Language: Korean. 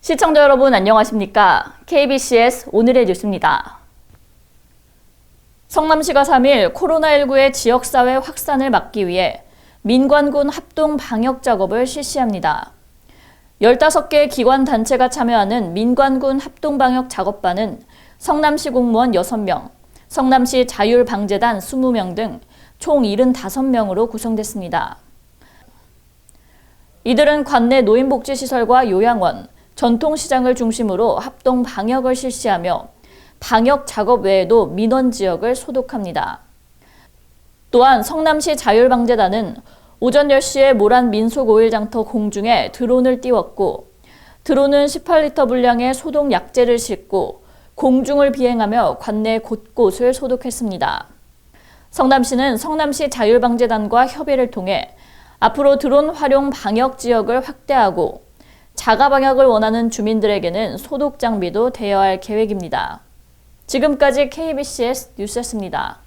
시청자 여러분 안녕하십니까? KBCS 오늘의 뉴스입니다. 성남시가 3일 코로나19의 지역사회 확산을 막기 위해 민관군 합동 방역 작업을 실시합니다. 15개 기관 단체가 참여하는 민관군 합동 방역 작업반은 성남시 공무원 6명, 성남시 자율방재단 20명 등 총 75명으로 구성됐습니다. 이들은 관내 노인복지시설과 요양원, 전통시장을 중심으로 합동 방역을 실시하며 방역 작업 외에도 민원 지역을 소독합니다. 또한 성남시 자율방재단은 오전 10시에 모란 민속 오일 장터 공중에 드론을 띄웠고 드론은 18리터 분량의 소독 약재를 싣고 공중을 비행하며 관내 곳곳을 소독했습니다. 성남시는 성남시 자율방재단과 협의를 통해 앞으로 드론 활용 방역 지역을 확대하고 자가 방역을 원하는 주민들에게는 소독 장비도 대여할 계획입니다. 지금까지 KBCS 뉴스였습니다.